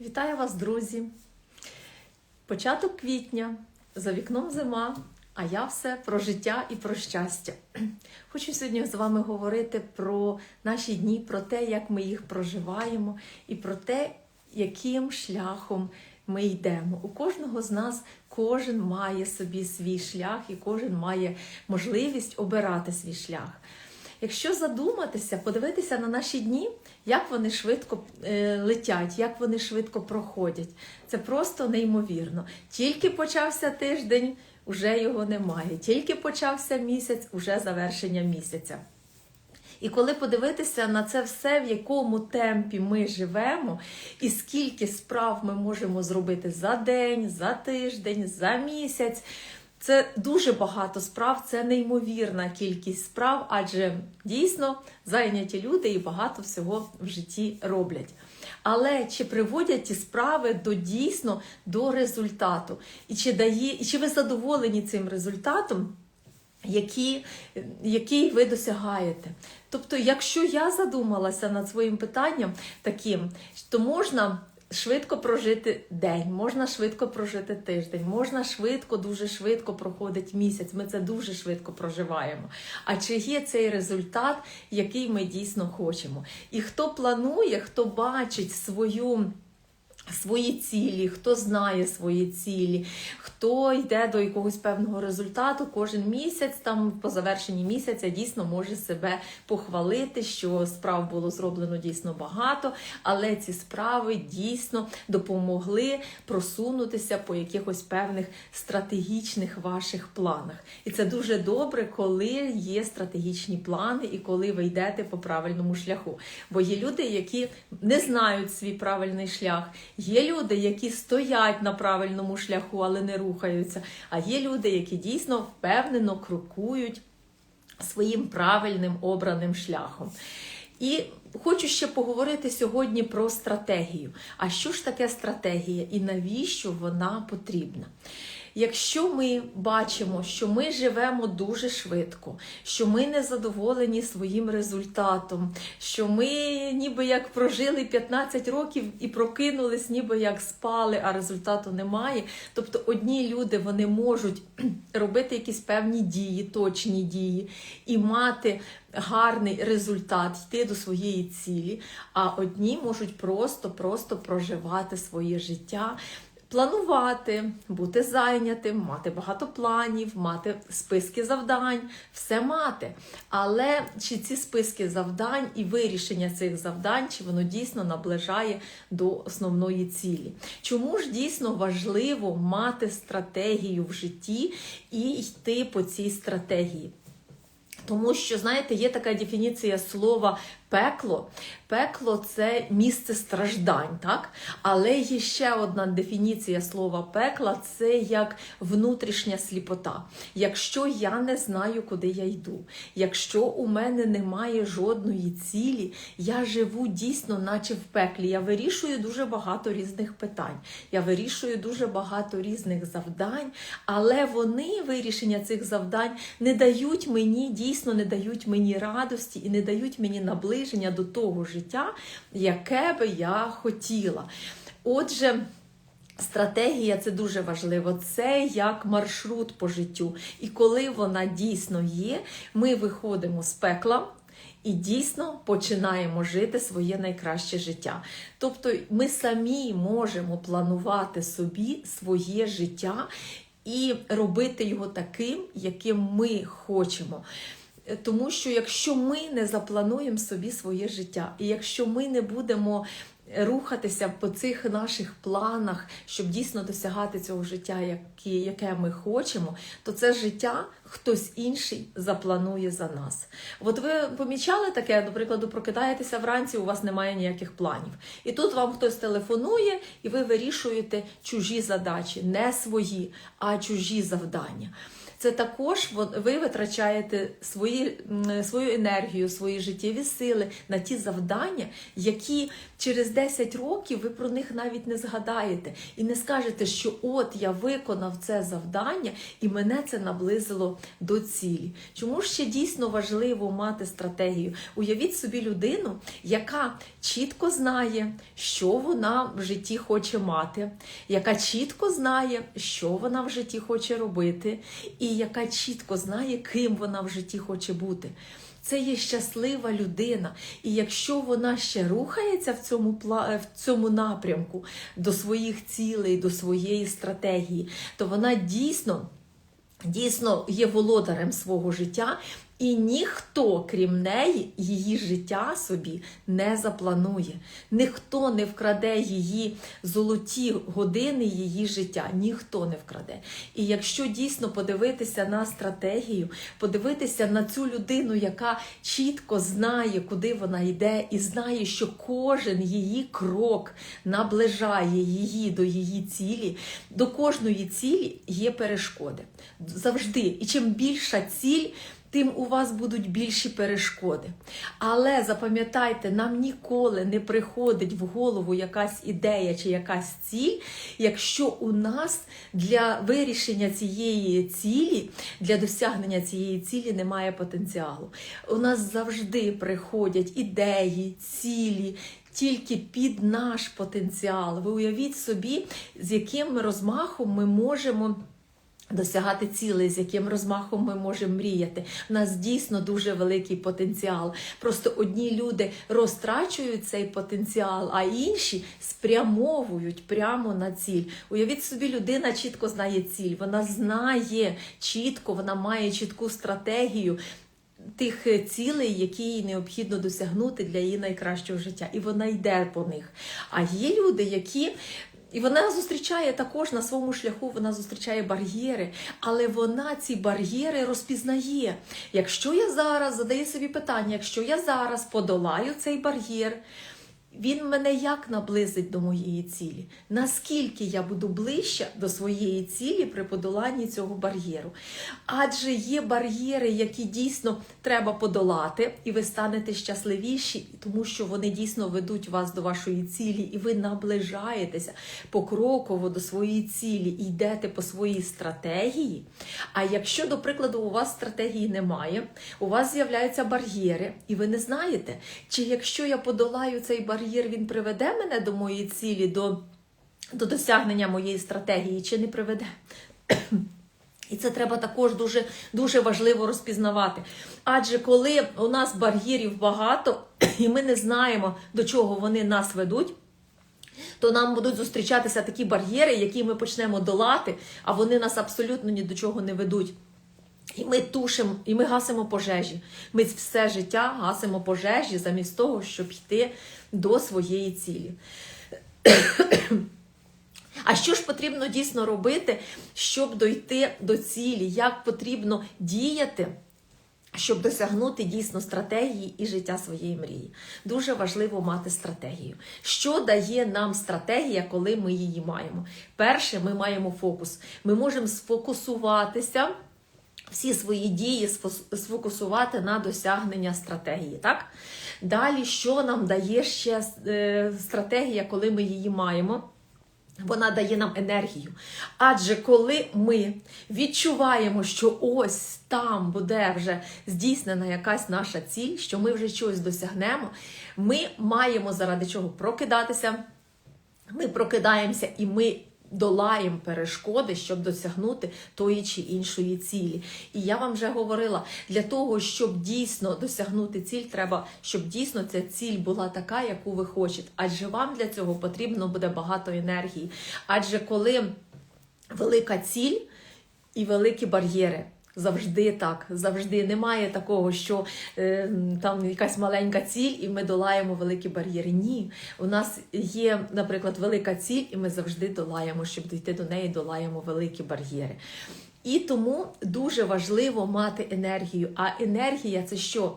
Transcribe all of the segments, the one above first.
Вітаю вас, друзі! Початок квітня, за вікном зима, а я все про життя і про щастя. Хочу сьогодні з вами говорити про наші дні, про те, як ми їх проживаємо, і про те, яким шляхом ми йдемо. У кожного з нас кожен має собі свій шлях, і кожен має можливість обирати свій шлях. Якщо задуматися, подивитися на наші дні, як вони швидко е, летять, як вони швидко проходять, це просто неймовірно. Тільки почався тиждень, уже його немає. Тільки почався місяць, уже завершення місяця. І коли подивитися на це все, в якому темпі ми живемо, і скільки справ ми можемо зробити за день, за тиждень, за місяць. Це дуже багато справ, це неймовірна кількість справ, адже дійсно зайняті люди і багато всього в житті роблять. Але чи приводять ті справи до дійсно до результату? І чи дає, і чи ви задоволені цим результатом? Які, який ви досягаєте. Тобто, якщо я задумалася над своїм питанням таким, то можна швидко прожити день, можна швидко прожити тиждень, можна швидко, дуже швидко проходить місяць. Ми це дуже швидко проживаємо. А чи є цей результат, який ми дійсно хочемо? І хто планує, хто бачить свою. Свої цілі, хто знає свої цілі, хто йде до якогось певного результату кожен місяць, там по завершенні місяця дійсно може себе похвалити, що справ було зроблено дійсно багато, але ці справи дійсно допомогли просунутися по якихось певних стратегічних ваших планах. І це дуже добре, коли є стратегічні плани і коли ви йдете по правильному шляху. Бо є люди, які не знають свій правильний шлях. Є люди, які стоять на правильному шляху, але не рухаються. А є люди, які дійсно впевнено крокують своїм правильним обраним шляхом. І хочу ще поговорити сьогодні про стратегію. А що ж таке стратегія і навіщо вона потрібна? Якщо ми бачимо, що ми живемо дуже швидко, що ми не задоволені своїм результатом, що ми ніби як прожили 15 років і прокинулись, ніби як спали, а результату немає. Тобто одні люди вони можуть робити якісь певні дії, точні дії і мати гарний результат, йти до своєї цілі, а одні можуть просто-просто проживати своє життя. Планувати, бути зайнятим, мати багато планів, мати списки завдань, все мати. Але чи ці списки завдань і вирішення цих завдань, чи воно дійсно наближає до основної цілі? Чому ж дійсно важливо мати стратегію в житті і йти по цій стратегії? Тому що, знаєте, є така дефініція слова пекло. Пекло це місце страждань, так? Але є ще одна дефініція слова пекла це як внутрішня сліпота. Якщо я не знаю, куди я йду, якщо у мене немає жодної цілі, я живу дійсно, наче в пеклі. Я вирішую дуже багато різних питань, я вирішую дуже багато різних завдань, але вони, вирішення цих завдань, не дають мені дійсно не дають мені радості і не дають мені наближення до того життя, яке би я хотіла. Отже, Стратегія це дуже важливо. Це як маршрут по життю. І коли вона дійсно є, ми виходимо з пекла. І дійсно починаємо жити своє найкраще життя. Тобто ми самі можемо планувати собі своє життя і робити його таким, яким ми хочемо. Тому що якщо ми не заплануємо собі своє життя, і якщо ми не будемо рухатися по цих наших планах, щоб дійсно досягати цього життя, яке ми хочемо, то це життя хтось інший запланує за нас. От ви помічали таке, до прикладу, прокидаєтеся вранці, у вас немає ніяких планів. І тут вам хтось телефонує, і ви вирішуєте чужі задачі, не свої, а чужі завдання. Це також ви витрачаєте свої, свою енергію, свої життєві сили на ті завдання, які через 10 років ви про них навіть не згадаєте і не скажете, що от я виконав це завдання і мене це наблизило до цілі. Чому ж ще дійсно важливо мати стратегію? Уявіть собі людину, яка чітко знає, що вона в житті хоче мати, яка чітко знає, що вона в житті хоче робити, і яка чітко знає, ким вона в житті хоче бути. Це є щаслива людина. І якщо вона ще рухається в цьому в цьому напрямку до своїх цілей, до своєї стратегії, то вона дійсно дійсно є володарем свого життя, і ніхто, крім неї, її життя собі не запланує. Ніхто не вкраде її золоті години її життя. Ніхто не вкраде. І якщо дійсно подивитися на стратегію, подивитися на цю людину, яка чітко знає, куди вона йде, і знає, що кожен її крок наближає її до її цілі, до кожної цілі є перешкоди. Завжди. І чим більша ціль, тим у вас будуть більші перешкоди. Але запам'ятайте, нам ніколи не приходить в голову якась ідея чи якась ціль, якщо у нас для вирішення цієї цілі, для досягнення цієї цілі немає потенціалу. У нас завжди приходять ідеї, цілі. Тільки під наш потенціал. Ви уявіть собі, з яким розмахом ми можемо досягати цілей, з яким розмахом ми можемо мріяти. У нас дійсно дуже великий потенціал. Просто одні люди розтрачують цей потенціал, а інші спрямовують прямо на ціль. Уявіть собі, людина чітко знає ціль. Вона знає чітко, вона має чітку стратегію. Тих цілей, які їй необхідно досягнути для її найкращого життя, і вона йде по них. А є люди, які і вона зустрічає також на своєму шляху, вона зустрічає бар'єри, але вона ці бар'єри розпізнає. Якщо я зараз задаю собі питання, якщо я зараз подолаю цей бар'єр, він мене як наблизить до моєї цілі? Наскільки я буду ближче до своєї цілі при подоланні цього бар'єру? Адже є бар'єри, які дійсно треба подолати, і ви станете щасливіші, тому що вони дійсно ведуть вас до вашої цілі, і ви наближаєтеся покроково до своєї цілі і йдете по своїй стратегії. А якщо, до прикладу, у вас стратегії немає, у вас з'являються бар'єри, і ви не знаєте, чи якщо я подолаю цей бар'єр, він приведе мене до моєї цілі, до, до досягнення моєї стратегії, чи не приведе. І це треба також дуже, дуже важливо розпізнавати. Адже коли у нас бар'єрів багато, і ми не знаємо, до чого вони нас ведуть, то нам будуть зустрічатися такі бар'єри, які ми почнемо долати, а вони нас абсолютно ні до чого не ведуть. І ми тушимо, і ми гасимо пожежі. Ми все життя гасимо пожежі замість того, щоб йти до своєї цілі. А що ж потрібно дійсно робити, щоб дойти до цілі? Як потрібно діяти? Щоб досягнути дійсно стратегії і життя своєї мрії, дуже важливо мати стратегію. Що дає нам стратегія, коли ми її маємо? Перше, ми маємо фокус. Ми можемо сфокусуватися, всі свої дії сфокусувати на досягнення стратегії. Так? Далі, що нам дає ще е, стратегія, коли ми її маємо? Вона дає нам енергію. Адже коли ми відчуваємо, що ось там буде вже здійснена якась наша ціль, що ми вже щось досягнемо, ми маємо заради чого прокидатися. Ми прокидаємося і ми долаємо перешкоди, щоб досягнути тої чи іншої цілі. І я вам вже говорила, для того, щоб дійсно досягнути ціль, треба, щоб дійсно ця ціль була така, яку ви хочете. Адже вам для цього потрібно буде багато енергії. Адже коли велика ціль і великі бар'єри. Завжди так, завжди немає такого, що е, там якась маленька ціль, і ми долаємо великі бар'єри. Ні, у нас є, наприклад, велика ціль, і ми завжди долаємо, щоб дійти до неї, долаємо великі бар'єри. І тому дуже важливо мати енергію. А енергія це що?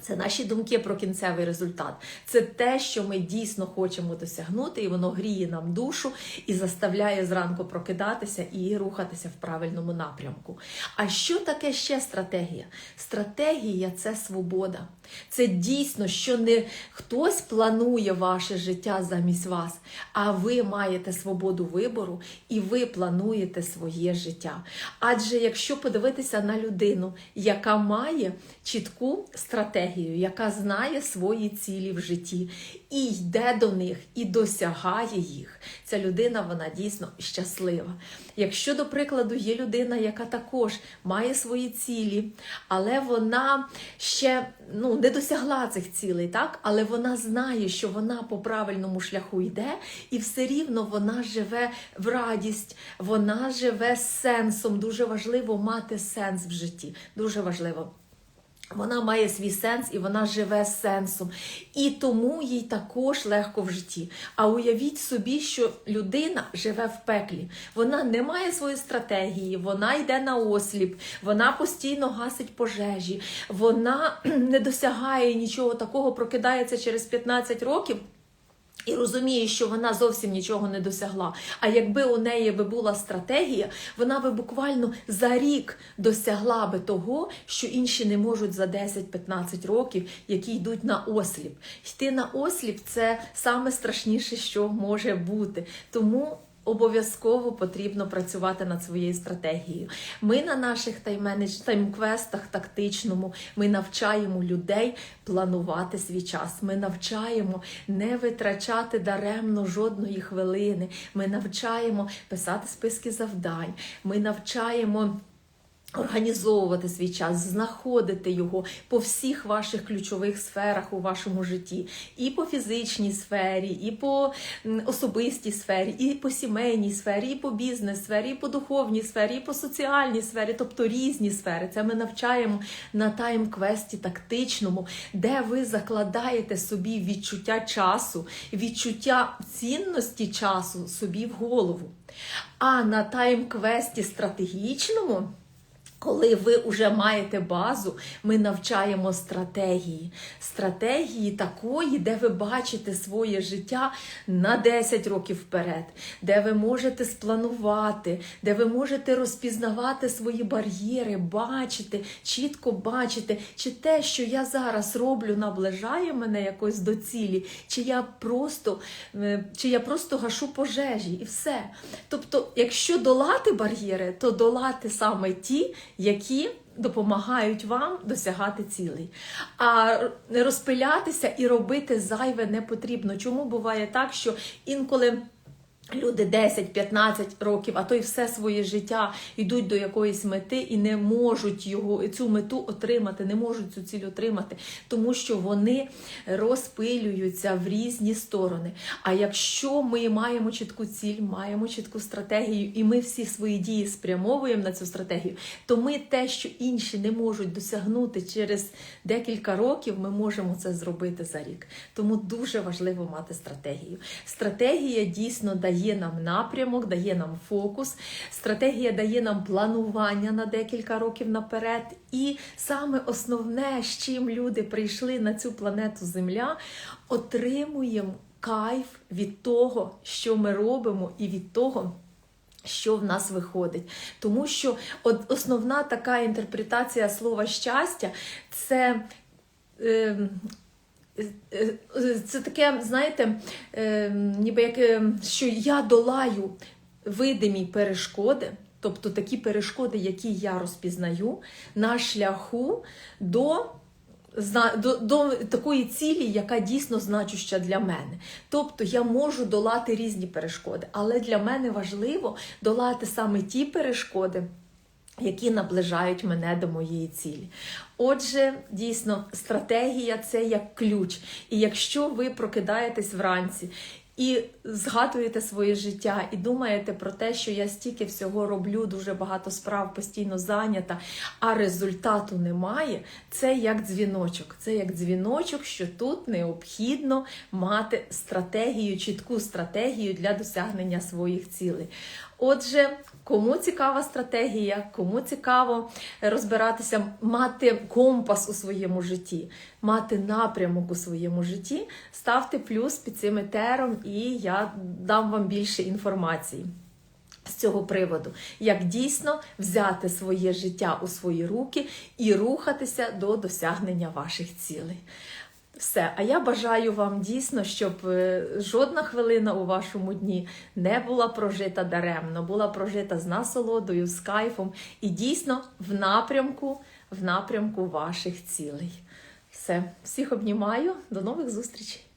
Це наші думки про кінцевий результат. Це те, що ми дійсно хочемо досягнути, і воно гріє нам душу і заставляє зранку прокидатися і рухатися в правильному напрямку. А що таке ще стратегія? Стратегія це свобода. Це дійсно, що не хтось планує ваше життя замість вас, а ви маєте свободу вибору і ви плануєте своє життя. Адже якщо подивитися на людину, яка має чітку стратегію, яка знає свої цілі в житті і йде до них, і досягає їх, ця людина вона дійсно щаслива. Якщо, до прикладу, є людина, яка також має свої цілі, але вона ще ну, не досягла цих цілей, так? але вона знає, що вона по правильному шляху йде, і все рівно вона живе в радість, вона живе з сенсом. Дуже важливо мати сенс в житті. Дуже важливо. Вона має свій сенс і вона живе з сенсом. І тому їй також легко в житті. А уявіть собі, що людина живе в пеклі. Вона не має своєї стратегії, вона йде на осліп, вона постійно гасить пожежі, вона не досягає нічого такого, прокидається через 15 років. І розуміє, що вона зовсім нічого не досягла. А якби у неї би була стратегія, вона би буквально за рік досягла би того, що інші не можуть за 10-15 років, які йдуть на осліп. Йти на осліп це саме страшніше, що може бути. Тому. Обов'язково потрібно працювати над своєю стратегією. Ми на наших тайм-квестах тактичному ми навчаємо людей планувати свій час. Ми навчаємо не витрачати даремно жодної хвилини. Ми навчаємо писати списки завдань. Ми навчаємо. Організовувати свій час, знаходити його по всіх ваших ключових сферах у вашому житті, і по фізичній сфері, і по особистій сфері, і по сімейній сфері, і по бізнес-сфері, і по духовній сфері, і по соціальній сфері, тобто різні сфери. Це ми навчаємо на тайм-квесті тактичному, де ви закладаєте собі відчуття часу, відчуття цінності часу собі в голову. А на тайм-квесті стратегічному. Коли ви вже маєте базу, ми навчаємо стратегії. Стратегії такої, де ви бачите своє життя на 10 років вперед, де ви можете спланувати, де ви можете розпізнавати свої бар'єри, бачити, чітко бачити, чи те, що я зараз роблю, наближає мене якось до цілі, чи я просто, е, чи я просто гашу пожежі, і все. Тобто, якщо долати бар'єри, то долати саме ті, які допомагають вам досягати цілей. А розпилятися і робити зайве не потрібно. Чому буває так, що інколи. Люди 10-15 років, а то й все своє життя йдуть до якоїсь мети і не можуть його цю мету отримати, не можуть цю ціль отримати, тому що вони розпилюються в різні сторони. А якщо ми маємо чітку ціль, маємо чітку стратегію, і ми всі свої дії спрямовуємо на цю стратегію, то ми те, що інші не можуть досягнути через декілька років, ми можемо це зробити за рік. Тому дуже важливо мати стратегію. Стратегія дійсно дає дає нам напрямок, дає нам фокус. Стратегія дає нам планування на декілька років наперед. І саме основне, з чим люди прийшли на цю планету Земля, отримуємо кайф від того, що ми робимо, і від того. Що в нас виходить, тому що от основна така інтерпретація слова щастя це е, це таке, знаєте, ніби як що я долаю видимі перешкоди, тобто такі перешкоди, які я розпізнаю, на шляху до. До, до такої цілі, яка дійсно значуща для мене. Тобто я можу долати різні перешкоди, але для мене важливо долати саме ті перешкоди, які наближають мене до моєї цілі. Отже, дійсно, стратегія це як ключ. І якщо ви прокидаєтесь вранці і згадуєте своє життя, і думаєте про те, що я стільки всього роблю, дуже багато справ постійно зайнята, а результату немає, це як дзвіночок. Це як дзвіночок, що тут необхідно мати стратегію, чітку стратегію для досягнення своїх цілей. Отже, кому цікава стратегія, кому цікаво розбиратися, мати компас у своєму житті, мати напрямок у своєму житті, ставте плюс під цим етером, і я дам вам більше інформації. З цього приводу, як дійсно взяти своє життя у свої руки і рухатися до досягнення ваших цілей. Все, а я бажаю вам дійсно, щоб е, жодна хвилина у вашому дні не була прожита даремно, була прожита з насолодою, з кайфом і дійсно в напрямку, в напрямку ваших цілей. Все, всіх обнімаю, до нових зустрічей!